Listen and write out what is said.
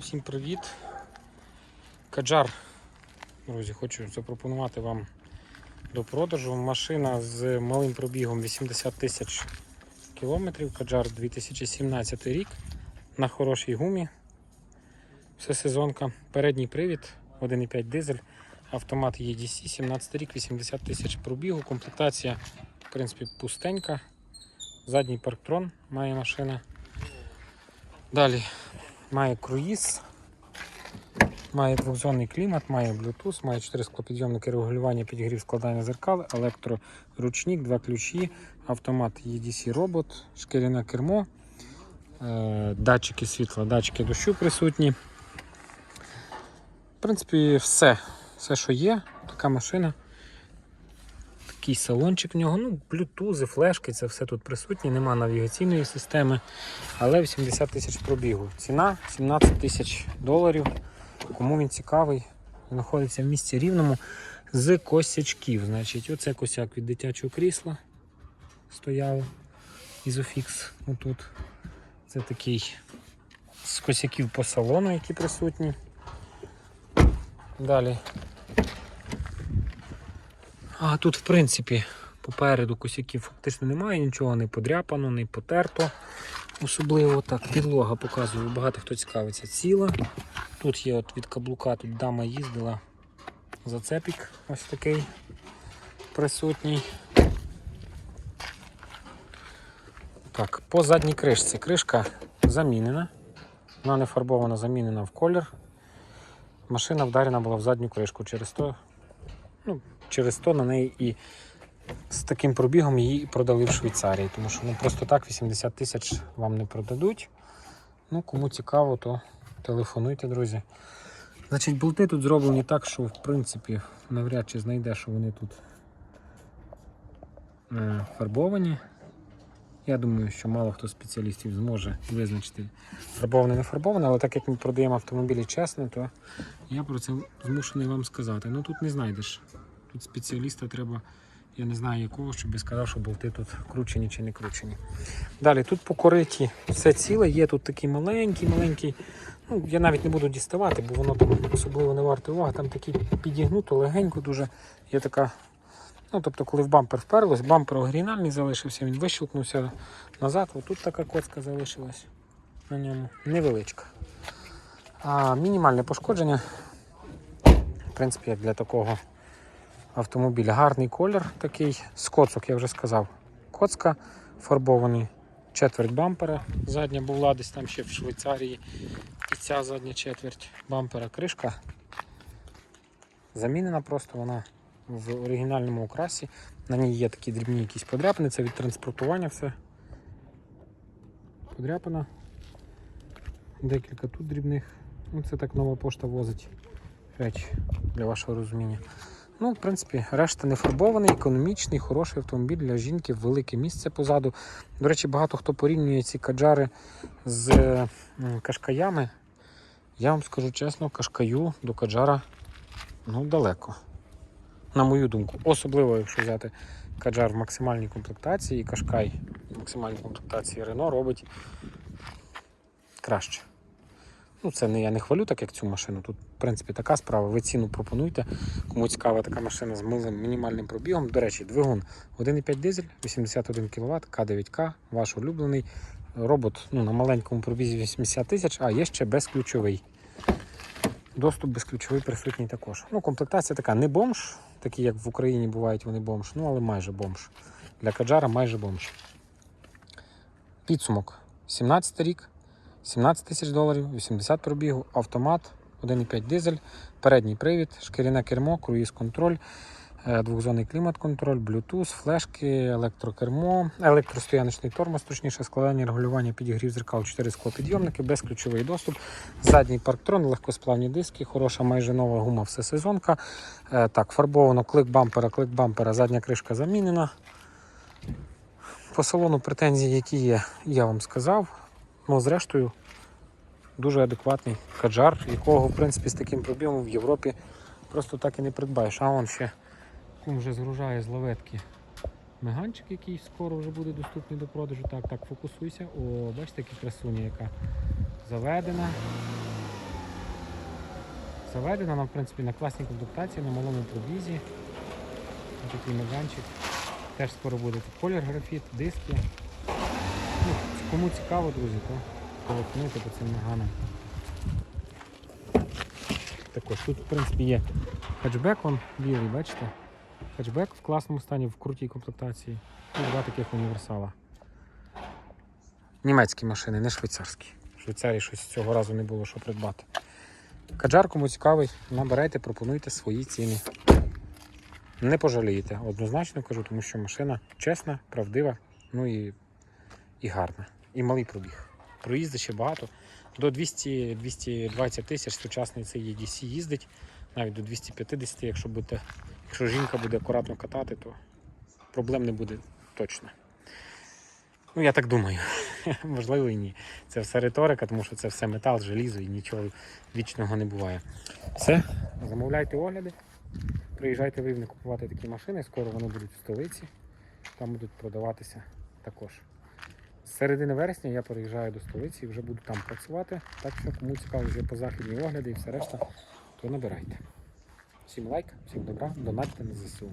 Всім привіт. Каджар. Друзі, хочу запропонувати вам до продажу. Машина з малим пробігом 80 тисяч кілометрів. Каджар 2017 рік. На хорошій гумі. Все сезонка. Передній привід, 1,5 дизель, автомат EDC, 17 рік, 80 тисяч пробігу. Комплектація, в принципі, пустенька. Задній парктрон має машина. Далі має круїз, має двохзонний клімат, має Bluetooth, має 4 склопідйомники регулювання підігрів складання зеркал, електроручник, два ключі, автомат EDC робот, шкіряне кермо, е, датчики світла, датчики дощу присутні. В принципі, все, все, що є, така машина. Такий салончик в нього, ну, блютузи, флешки, це все тут присутнє, нема навігаційної системи, але 80 тисяч пробігу. Ціна 17 тисяч доларів. Кому він цікавий, знаходиться в місті рівному з косячків. Значить, оце косяк від дитячого крісла стояв. Ізофікс отут. Це такий з косяків по салону, які присутні. Далі а тут, в принципі, попереду косяків фактично немає, нічого не подряпано, не потерто. Особливо так, підлога показую, багато хто цікавиться. Ціла. Тут є от від каблука, тут дама їздила. Зацепік ось такий присутній. Так, по задній кришці. Кришка замінена. Вона не фарбована, замінена в колір. Машина вдарена була в задню кришку через то ну, через то на неї і з таким пробігом її продали в Швейцарії, тому що ну, просто так 80 тисяч вам не продадуть. Ну, Кому цікаво, то телефонуйте, друзі. Значить, болти тут зроблені так, що в принципі навряд чи знайдеш, що вони тут е, фарбовані. Я думаю, що мало хто спеціалістів зможе визначити фарбоване не фарбоване, але так як ми продаємо автомобілі чесно, то я про це змушений вам сказати. Ну тут не знайдеш. Тут спеціаліста треба, я не знаю якого, щоб сказав, що болти тут кручені чи не кручені. Далі тут по кориті все ціле, є тут такий маленький, маленький. Ну, я навіть не буду діставати, бо воно там особливо не варте уваги. Там такий підігнуто, легенько дуже. Є така. Ну, тобто, коли в бампер вперлось, бампер оригінальний залишився, він вищелкнувся назад. Отут така коцка залишилась на ньому. Невеличка. А мінімальне пошкодження. В принципі, як для такого автомобіля. Гарний колір такий з коцок, я вже сказав. Коцка фарбований. Четверть бампера. Задня була десь там ще в Швейцарії. І ця задня четверть бампера кришка. Замінена просто вона в оригінальному окрасі. На ній є такі дрібні якісь подряпини, це від транспортування все. Подряпина. Декілька тут дрібних. Ну, Це так нова пошта возить речі для вашого розуміння. Ну, в принципі, решта не фарбований, економічний, хороший автомобіль для жінки, велике місце позаду. До речі, багато хто порівнює ці каджари з кашкаями. Я вам скажу чесно, кашкаю до каджара ну, далеко. На мою думку. Особливо, якщо взяти каджар в максимальній комплектації, і кашкай в максимальній комплектації Рено робить краще. Ну, це не я не хвалю, так як цю машину. Тут, в принципі, така справа. Ви ціну пропонуйте. Кому цікава така машина з милим мінімальним пробігом. До речі, двигун 1,5 дизель, 81 кВт, К9К, ваш улюблений. Робот ну, на маленькому пробізі 80 тисяч, а є ще безключовий. Доступ безключовий присутній також. Ну, комплектація така не бомж, такі як в Україні бувають вони бомж, ну але майже бомж. Для каджара майже бомж. Підсумок. 17 рік. 17 тисяч доларів, 80 пробігу, автомат, 1,5 дизель, передній привід, шкіряне кермо, круїз-контроль, е, двохзонний клімат-контроль, Bluetooth, флешки, електрокермо, електростояночний тормоз, точніше складання регулювання підігрів зеркал, 4 склопідйомники, безключовий доступ, задній парктрон, легкосплавні диски, хороша майже нова гума, все сезонка. Е, Так, фарбовано клик бампера, клик бампера, задня кришка замінена. По салону претензії, які є, я вам сказав. Ну, зрештою, дуже адекватний каджар, якого, в принципі, з таким пробігом в Європі просто так і не придбаєш. А он ще кум вже згружає з лаветки меганчик, який скоро вже буде доступний до продажу. Так, так, фокусуйся. О, бачите, яка красуня, яка заведена. заведена, вона в принципі на класній комплектації, на малому пробізі. Ось такий майданчик. Теж скоро буде колір графіт, диски. Ну, кому цікаво, друзі, то телефонуйте по цим наганам. Також тут, в принципі, є хетчбек, он білий, бачите? Хетчбек в класному стані, в крутій комплектації. І два таких універсала. Німецькі машини, не швейцарські. В Швейцарії щось цього разу не було що придбати. Каджар, кому цікавий, набирайте, пропонуйте свої ціни. Не пожалієте, однозначно кажу, тому що машина чесна, правдива, ну і, і гарна. І малий пробіг. Проїзди ще багато. До 200-220 тисяч сучасний цей EDC їздить, навіть до 250, якщо, буде, якщо жінка буде акуратно катати, то проблем не буде точно. Ну, я так думаю. Можливо і ні. Це все риторика, тому що це все метал, желізо і нічого вічного не буває. Все, замовляйте огляди. Приїжджайте в Рівне купувати такі машини, скоро вони будуть в столиці. Там будуть продаватися також. З середини вересня я переїжджаю до столиці і вже буду там працювати. Так що кому цікаво вже по західні огляди і все решта, то набирайте. Всім лайк, всім добра, донатьте на ЗСУ.